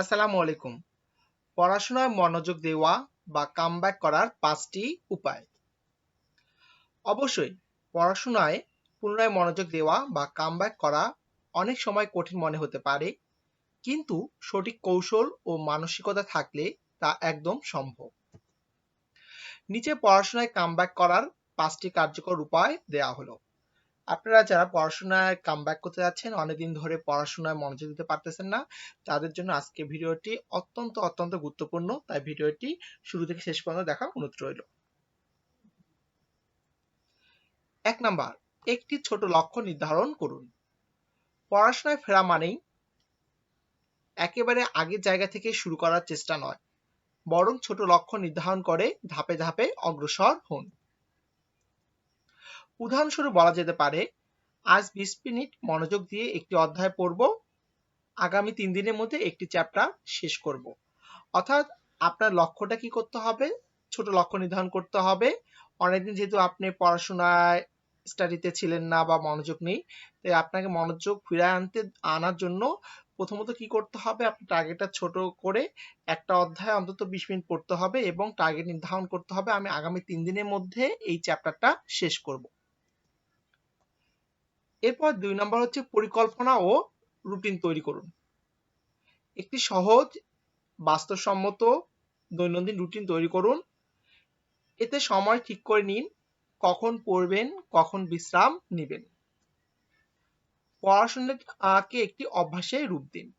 আসসালামু আলাইকুম। পড়াশোনায় মনোযোগ দেওয়া বা কামব্যাক করার পাঁচটি উপায়। অবশ্যই পড়াশোনায় পুনরায় মনোযোগ দেওয়া বা কামব্যাক করা অনেক সময় কঠিন মনে হতে পারে, কিন্তু সঠিক কৌশল ও মানসিকতা থাকলে তা একদম সম্ভব। নিচে পড়াশোনায় কামব্যাক করার পাঁচটি কার্যকর উপায় দেওয়া হলো। আপনারা যারা পড়াশোনায় কামব্যাক করতে যাচ্ছেন, অনেকদিন ধরে পড়াশোনায় মনোযোগ দিতে পারতেছেন না, তাদের জন্য আজকে ভিডিওটি অত্যন্ত অত্যন্ত গুরুত্বপূর্ণ। তাই ভিডিওটি শুরু থেকে শেষ পর্যন্ত দেখার অনুরোধ রইল। এক নাম্বার, একটি ছোট লক্ষ্য নির্ধারণ করুন। পড়াশোনায় ফেরা মানেই একেবারে আগের জায়গা থেকে শুরু করার চেষ্টা নয়, বরং ছোট লক্ষ্য নির্ধারণ করে ধাপে ধাপে অগ্রসর হন। উদাহরণস্বরূপ বলা যেতে পারে, আজ বিশ মিনিট মনোযোগ দিয়ে একটি অধ্যায় পড়ব, আগামী তিন দিনের মধ্যে একটি চ্যাপ্টার শেষ করব। অর্থাৎ আপনার লক্ষ্যটা কি করতে হবে? ছোট লক্ষ্য নির্ধারণ করতে হবে। অনেকদিন যেহেতু আপনি পড়াশোনায় স্টাডিতে ছিলেন না বা মনোযোগ নেই, তাই আপনাকে মনোযোগ ফিরায় আনতে, আনার জন্য প্রথমত কি করতে হবে? আপনি টার্গেটটা ছোট করে একটা অধ্যায় অন্তত বিশ মিনিট পড়তে হবে এবং টার্গেট নির্ধারণ করতে হবে। আমি আগামী তিন দিনের মধ্যে এই চ্যাপ্টারটা শেষ করব। এরপর দুই নম্বর হচ্ছে পরিকল্পনা ও রুটিন তৈরি করুন। একটি সহজ, বাস্তবসম্মত দৈনন্দিন রুটিন তৈরি করুন। এতে সময় ঠিক করে নিন, কখন পড়বেন, কখন বিশ্রাম নেবেন। পড়াশোনাকে একটি অভ্যাসে রূপ দিন।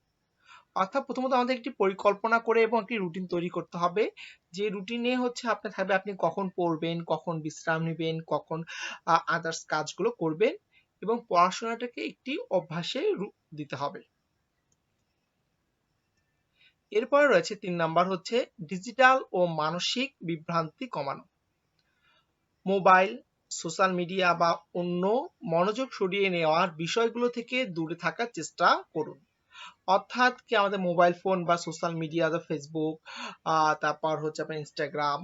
অর্থাৎ প্রথমত আমাদের একটি পরিকল্পনা করে এবং একটি রুটিন তৈরি করতে হবে। যে রুটিনে হচ্ছে আপনার থাকবে আপনি কখন পড়বেন, কখন বিশ্রাম নেবেন, কখন আদার্স কাজগুলো করবেন। এবং পড়াশোনাটাকে একটি অভ্যাসে রূপ দিতে হবে। এরপরে রয়েছে তিন নাম্বার হচ্ছে ডিজিটাল ও মানসিক বিভ্রান্তি কমানো। মোবাইল, সোশ্যাল মিডিয়া বা অন্য মনোযোগ সরিয়ে নেওয়ার বিষয়গুলো থেকে দূরে থাকার চেষ্টা করুন। অর্থাৎ কি আমাদের মোবাইল ফোন বা সোশ্যাল মিডিয়া ফেসবুক তারপর হচ্ছে আপনার ইনস্টাগ্রাম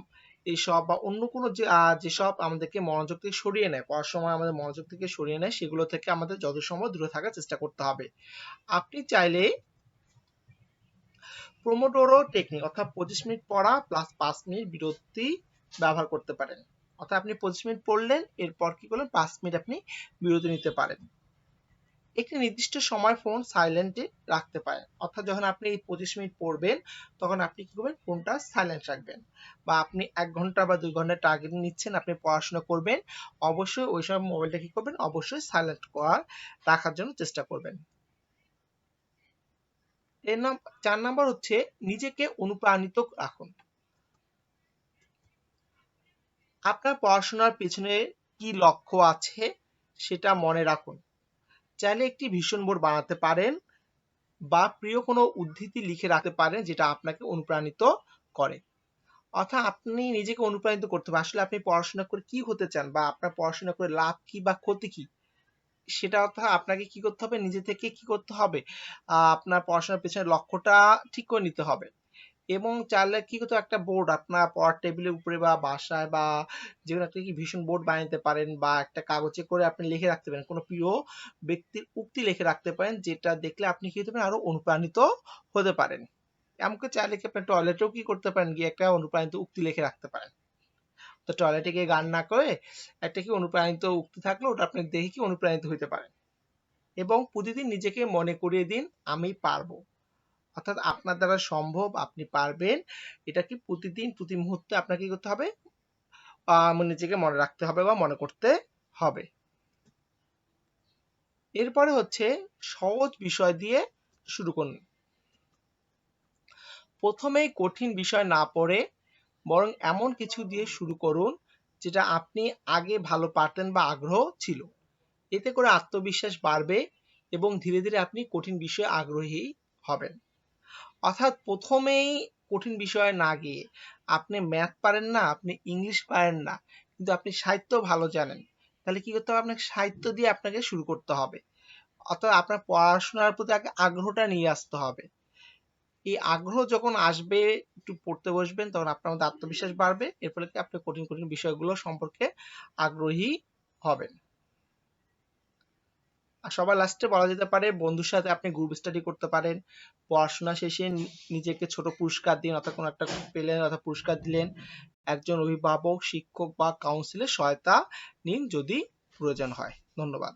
এইসব বা অন্য কোনো যে যেসব আমাদেরকে মনোযোগ থেকে সরিয়ে নেয়, পড়ার সময় আমাদের মনোযোগ থেকে সরিয়ে নেয়, সেগুলো থেকে আমাদের যত সম্ভব দূরে থাকার চেষ্টা করতে হবে। আপনি চাইলে প্রোমোটোরো টেকনিক অর্থাৎ পঁচিশ মিনিট পড়া প্লাস পাঁচ মিনিট বিরতি ব্যবহার করতে পারেন। অর্থাৎ আপনি পঁচিশ মিনিট পড়লেন, এরপর কি করলেন? পাঁচ মিনিট আপনি বিরতি নিতে পারেন। একটি নির্দিষ্ট সময় ফোন সাইলেন্টে রাখতে পারেন। অর্থাৎ যখন আপনি এই পঁচিশ মিনিট পড়বেন, তখন আপনি কি করবেন? ফোনটা সাইলেন্ট রাখবেন। বা আপনি এক ঘণ্টা বা দুই ঘণ্টা টার্গেট নিচ্ছেন, আপনি পড়াশোনা করবেন, অবশ্যই ওই সময় মোবাইলটা কি করবেন? অবশ্যই সাইলেন্ট করার রাখার জন্য চেষ্টা করবেন। এর নাম, চার নাম্বার হচ্ছে নিজেকে অনুপ্রাণিত রাখুন। আপনার পড়াশোনার পেছনে কি লক্ষ্য আছে, সেটা মনে রাখুন। চাইলে একটি ভীষণ বোর্ড বানাতে পারেন বা প্রিয় কোনো উদ্ধৃতি লিখে রাখতে পারেন যেটা আপনাকে অনুপ্রাণিত করে। অর্থাৎ আপনি নিজেকে অনুপ্রাণিত করতে হবে। আসলে আপনি পড়াশোনা করে কি হতে চান বা আপনার পড়াশোনা করে লাভ কি বা ক্ষতি কি, সেটা অর্থাৎ আপনাকে কি করতে হবে? নিজে থেকে কি করতে হবে? আপনার পড়াশোনার পেছনে লক্ষ্যটা ঠিক করে নিতে হবে। এবং চাইলে কি করতে একটা বোর্ড আপনার পড়ার টেবিলের উপরে বা বাসায় বা যেকোনো একটা কি ভীষণ বোর্ড বানাতে পারেন বা একটা কাগজে করে আপনি লিখে রাখতে পারেন। কোনো প্রিয় ব্যক্তির উক্তি লিখে রাখতে পারেন, যেটা দেখলে আপনি কি হতে পারেন, আরও অনুপ্রাণিত হতে পারেন। এমনকি চাইলে কি আপনি টয়লেটেও কি করতে পারেন, গিয়ে একটা অনুপ্রাণিত উক্তি লিখে রাখতে পারেন। তো টয়লেটে গিয়ে গান না করে একটা কি অনুপ্রাণিত উক্তি থাকলে, ওটা আপনি দেখে কি অনুপ্রাণিত হইতে পারেন। এবং প্রতিদিন নিজেকে মনে করিয়ে দিন, আমি পারব। অর্থাৎ আপনার দ্বারা সম্ভব আপনি পারবেন। এটা কি প্রতিদিন, প্রতি মুহূর্তে আপনাকে কি করতে হবে? নিজেকে মনে রাখতে হবে বা মনে করতে হবে। এরপরে হচ্ছে সহজ বিষয় দিয়ে শুরু করুন। প্রথমেই কঠিন বিষয় না পড়ে বরং এমন কিছু দিয়ে শুরু করুন যেটা আপনি আগে ভালো পারতেন বা আগ্রহ ছিল। এতে করে আত্মবিশ্বাস বাড়বে এবং ধীরে ধীরে আপনি কঠিন বিষয়ে আগ্রহী হবেন। অর্থাৎ প্রথমেই কঠিন বিষয়ে না গিয়ে আপনি ম্যাথ পারেন না, আপনি ইংলিশ পারেন না, কিন্তু আপনি সাহিত্য ভালো জানেন, তাহলে কি করতে হবে? আপনাকে সাহিত্য দিয়ে আপনাকে শুরু করতে হবে। অর্থাৎ আপনার পড়াশোনার প্রতি আগে আগ্রহটা নিয়ে আসতে হবে। এই আগ্রহ যখন আসবে, একটু পড়তে বসবেন, তখন আপনার মধ্যে আত্মবিশ্বাস বাড়বে, এর ফলে কি আপনি কঠিন কঠিন বিষয়গুলো সম্পর্কে আগ্রহী হবেন। সবার লাস্টে বলা যেতে পারে, বন্ধুর সাথে আপনি গ্রুপ স্টাডি করতে পারেন, পড়াশোনা শেষে নিজেকে ছোট পুরস্কার দিন অর্থাৎ কোনো একটা পেলেন অর্থাৎ পুরস্কার দিলেন, একজন অভিভাবক, শিক্ষক বা কাউন্সিলের সহায়তা নিন যদি প্রয়োজন হয়। ধন্যবাদ।